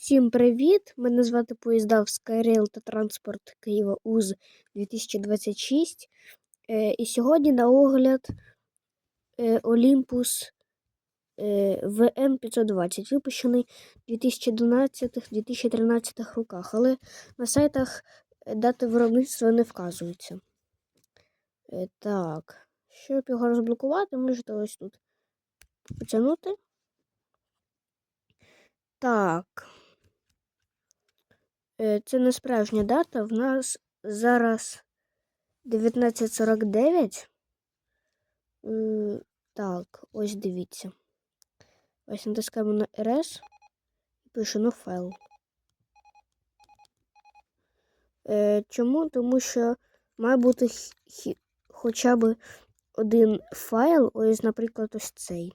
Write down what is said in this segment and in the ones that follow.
Всім привіт! Мене звати Поїздав Skyrail та транспорт Києва УЗ 2026. Е, і сьогодні на огляд Olympus е, VM520, випущений в 2012-2013 роках, але на сайтах е, дати виробництва не вказуються. Е, так, щоб його розблокувати, можете ось тут потягнути. Так. Е, Це не справжня дата. В нас зараз 1949. Так, ось дивіться. Ось натискаємо на RS і пише no файл. Е, Чому? Тому що має бути хоча б один файл, ось, наприклад, ось цей.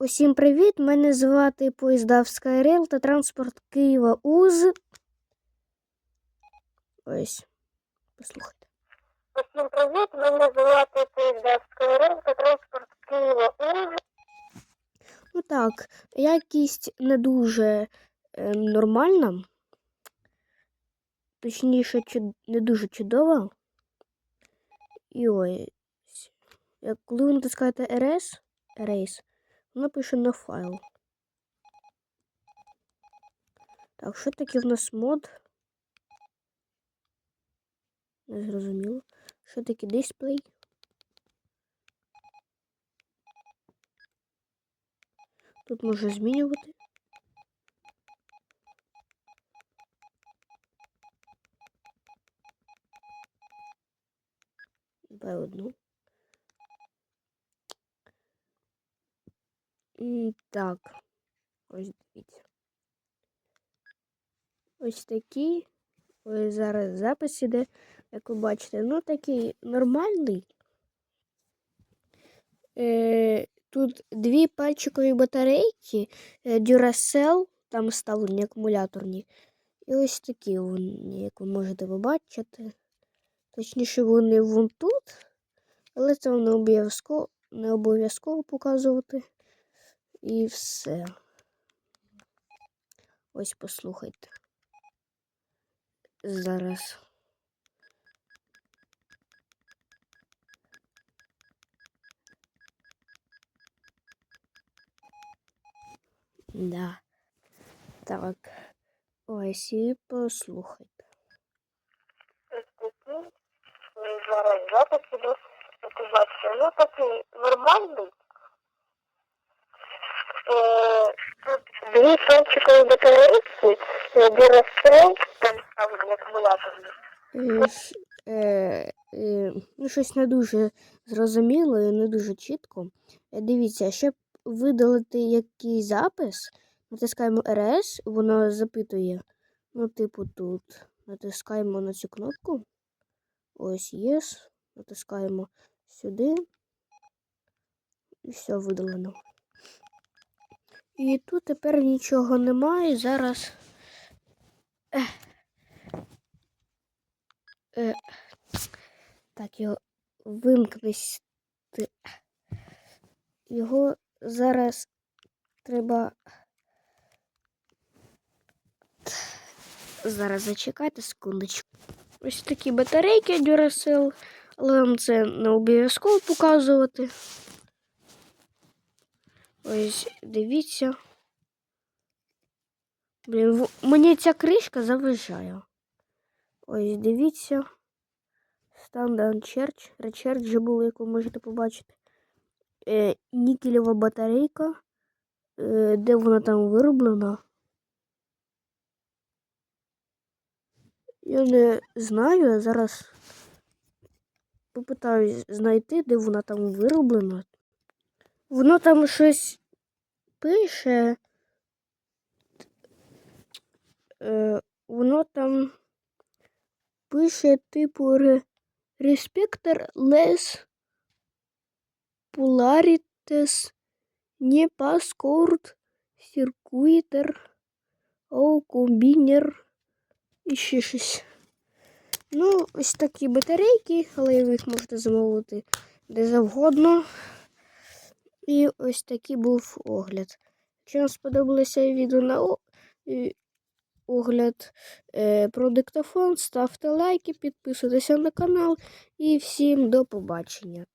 Усім привіт! Мене звати Поїздав Skyrail та транспорт Києва УЗ. Ось, послухайте. Усім привіт, мене звати Поїзда Скайрин транспорт Києва Ну так, якість не дуже е, нормальна. Точніше, чуд- не дуже чудова. І ось. Як коли ви натискаєте RS, Erase, воно пише на файл. Так, що таке в нас мод? Не зрозуміло. Що таке дисплей? Тут можна змінювати. Давай одну. М, Так. Ось дивіться. Ось такі. Ось зараз запис іде, як ви бачите. Ну, такий нормальний. Е, тут дві пальчикові батарейки, е, Duracell, там вставлені акумуляторні. І ось такі вони, як ви можете побачити. Точніше, вони вон тут, але це не обов'язково не обов'язково показувати. І все. Ось послухайте. Зараз. Да. Так. Ось і послухайте. Зараз запис іду. Як бачите, ну такий нормальний. Дві пальчикові батарейки, е, Duracell, там е, е, ну, щось не дуже зрозуміло і не дуже чітко. Е, Дивіться, щоб видалити якийсь запис, натискаємо RS, воно запитує. Ну, типу, тут натискаємо на цю кнопку. Ось Yes. Натискаємо сюди. І все видалено. І тут тепер нічого немає. Зараз. Ех. Е, так, його вимкнись. Його зараз треба. Зараз зачекайте секундочку. Ось такі батарейки Duracell, але вам це не обов'язково показувати. Ось, дивіться. Блін, в- мені ця кришка заважає. Ось, дивіться. Standard Church, Rechargeable, як ви можете побачити. Е, нікелева батарейка. Е, де вона там вироблена? Я не знаю, я зараз попитаюсь знайти, де вона там вироблена. Воно там щось пише. Е, воно там пише, типу, ре, Respecter les polarities не circuiter au combiner і ще щось. Ну, ось такі батарейки, але ви їх можете замовити де завгодно. І ось такий був огляд. Якщо вам сподобалося відео на е, огляд е, про диктофон. Ставте лайки, підписуйтеся на канал і всім до побачення.